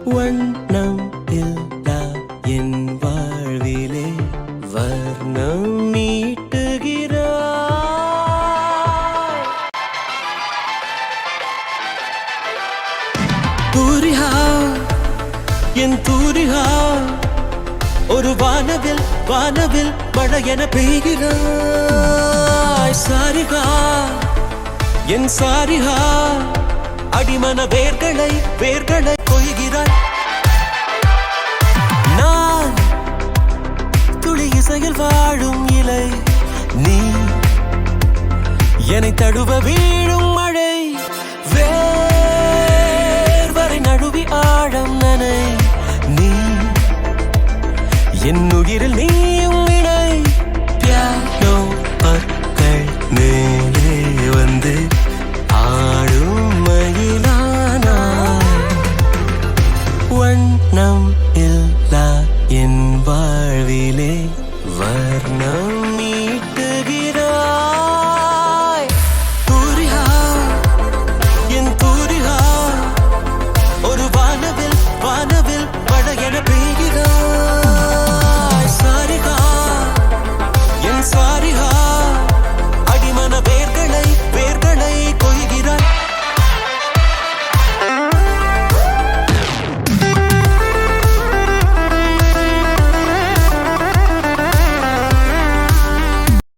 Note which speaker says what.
Speaker 1: வண்ணம் இல்லா என் வாழ்விலே வர்ணம் நீட்டுகிறாய். தூரிகா என் தூரிகா ஒரு வானவில் வானவில் மழை என பெய்கிறாய். சாரிகா என் சாரிகா அடிமன வேர்களை வேர்களை கொய்கிறாய். நான் துளி இசையில் வாழும் இலை நீ என்னை தடுவ வீழும் மழை வேர்வரை நடுவி ஆழம் நனை நீ என் உயிரில் நீயும் எண்ணம் இல்லா என் வாழ்விலே